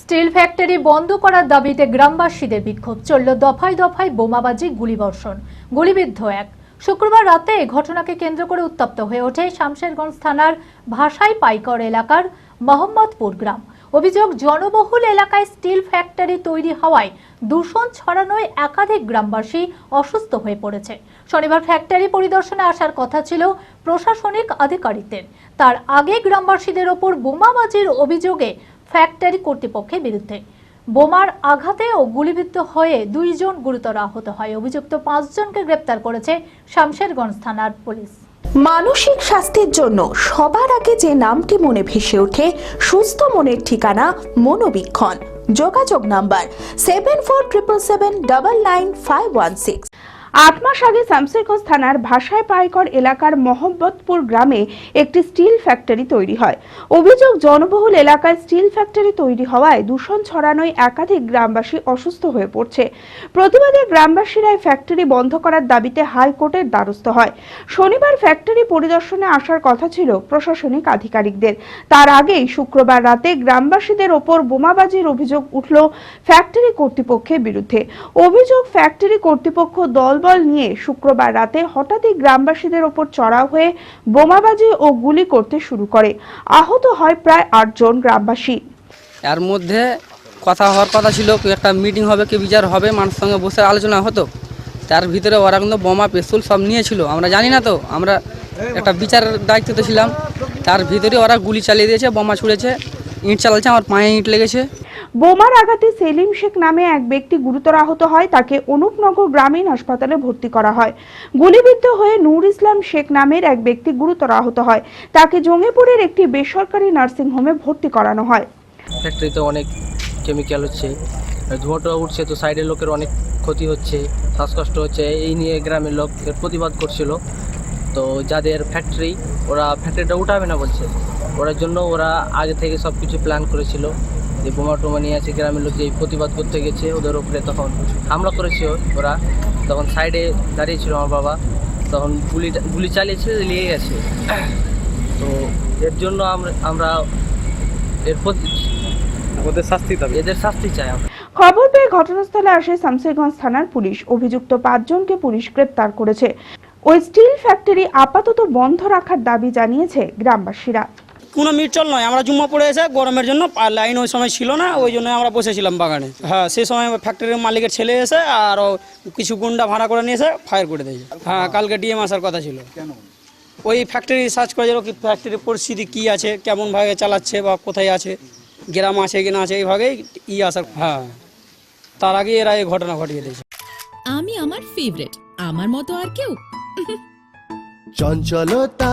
Steel factory বন্ধ করার দাবিতে গ্রামবাসীদের বিক্ষোভ। চলল দফায় দফায় বোমাবাজি, গুলিবর্ষণ। গুলিবিদ্ধ এক। শুক্রবার রাতে ঘটনাকে কেন্দ্র করে উত্তপ্ত হয়ে ওঠে শামশেরগঞ্জ থানার ভাষাই পাইকর এলাকার মোহাম্মদপুর গ্রাম। অভিযোগ, জনবহুল এলাকায় স্টিল ফ্যাক্টরি তৈরি হওয়ায় দূষণ ছড়ানোয় একাধিক গ্রামবাসী অসুস্থ হয়ে পড়েছে। শনিবার ফ্যাক্টরি পরিদর্শনে আসার কথা ছিল প্রশাসনিক আধিকারিকদের। তার আগে গ্রামবাসীদের ওপর বোমাবাজির অভিযোগে ফ্যাক্টরি কর্তৃপক্ষের বিরুদ্ধে। বোমার আঘাতে ও গুলিবিদ্ধ হয়ে দুইজন গুরুতর আহত হয়। অভিযুক্ত পাঁচজনকে গ্রেপ্তার করেছে শামশেরগঞ্জ থানার পুলিশ। মানসিক স্বাস্থ্যের জন্য সবার আগে যে নামটি মনে ভেসে ওঠে, সুস্থ মনের ঠিকানা মনোবীক্ষণ। যোগাযোগ number seven four triple seven double nine five one six আট মাস আগে শামসেরগঞ্জ থানার ভাষায় পাইকর এলাকার মোহাম্মদপুর গ্রামে একটি স্টিল ফ্যাক্টরি তৈরি হয়। অভিযোগ, জনবহুল এলাকায় স্টিল ফ্যাক্টরি তৈরি হওয়ায় দূষণ ছড়ানোয় একাধিক গ্রামবাসী অসুস্থ হয়ে পড়ছে। প্রতিবাদে গ্রামবাসীরা এই ফ্যাক্টরি বন্ধ করার দাবিতে হাইকোর্টের দ্বারস্থ হয়। শনিবার ফ্যাক্টরি পরিদর্শনে আসার কথা ছিল প্রশাসনিক আধিকারিকদের। তার আগেই শুক্রবার রাতে গ্রামবাসীদের ওপর বোমাবাজির অভিযোগ উঠল ফ্যাক্টরি কর্তৃপক্ষের বিরুদ্ধে। অভিযোগ, ফ্যাক্টরি কর্তৃপক্ষ দলবল নিয়ে শুক্রবার রাতে হঠাৎই গ্রামবাসীদের ওপর চড়াও হয়ে বোমাবাজি ও গুলি করতে শুরু করে। আহত হয় প্রায় আটজন গ্রামবাসী। এর মধ্যে কথা হওয়ার কথা ছিল একটা মিটিং হবে কি বিচার হবে, মানুষের সঙ্গে বসে আলোচনা হতো। তার ভিতরে ওরা কিন্তু বোমা, পেস্তুল সব নিয়েছিল। আমরা জানি না তো, আমরা একটা বিচারের দায়িত্বতে ছিলাম। তার ভিতরে ওরা গুলি চালিয়ে দিয়েছে, বোমা ছুঁড়েছে, ইট চালাচ্ছে, আমার পায়ে ইট লেগেছে। বোমার আঘাতে সেলিম শেখ নামে এক ব্যক্তি গুরুতর আহত হয়, তাকে অনুপনগর গ্রামীণ হাসপাতালে ভর্তি করা হয়। গুলিবিদ্ধ হয়ে নূর ইসলাম শেখ নামের এক ব্যক্তি গুরুতর আহত হয়। তাকে জঙ্গিপুরের একটি বেসরকারি নার্সিং হোমে ভর্তি করানো হয়। ফ্যাক্টরিতে অনেক কেমিক্যাল হচ্ছে, ধোঁয়াটা উঠছে তো সাইডের লোকের অনেক ক্ষতি হচ্ছে, শ্বাসকষ্ট হচ্ছে, এই নিয়ে গ্রামের লোক প্রতিবাদ করছিল। তো যাদের ফ্যাক্টরি, ওরা ফ্যাক্টরিটা উঠাবে না বলছে। ওরার জন্য ওরা আগে থেকে সব কিছু প্ল্যান করেছিল। যে বোমা টোমা নিয়ে আছে গ্রামের লোক যে প্রতিবাদ করতে গেছে ওদের উপরে তখন হামলা করেছে ওরা। তখন সাইডে দাঁড়িয়েছিল আমার বাবা। তখন গুলি গুলি চালিয়েছে নিয়ে গেছে। তো এর জন্য আমরা আমরা এর প্রতি ওদের শাস্তি দাবি। এদের শাস্তি চাই আমরা। খবর পেয়ে ঘটনাস্থলে আসে শামসেরগঞ্জ থানার পুলিশ। অভিযুক্ত পাঁচজনকে পুলিশ গ্রেপ্তার করেছে। ওই স্টিল ফ্যাক্টরি আপাতত বন্ধ রাখার দাবি জানিয়েছে গ্রামবাসীরা। কোনো মিটচল নয় আমরা জুম্মা পড়ে এসে গরমের জন্য লাইন ওই সময় ছিল না ওই জন্য আমরা বসেছিলাম বাগানে। হ্যাঁ সেই সময় ফ্যাক্টরির মালিকের ছেলে এসে আর কিছু গুন্ডা ভাড়া করে নিয়ে এসে ফায়ার করে দিয়েছে। হ্যাঁ কালকে ডিএম আসার কথা ছিল। ওই ফ্যাক্টরি সার্চ করে যেন কি ফ্যাক্টরির পরিস্থিতি কী আছে কেমনভাবে চালাচ্ছে বা কোথায় আছে গ্রাম আছে কি না আছে এইভাবেই ই আসার হ্যাঁ তার আগে এরা এই ঘটনা ঘটিয়ে দিয়েছে। আমি আমার ফেভারিট আমার মতো আর কেউ। চঞ্চলতা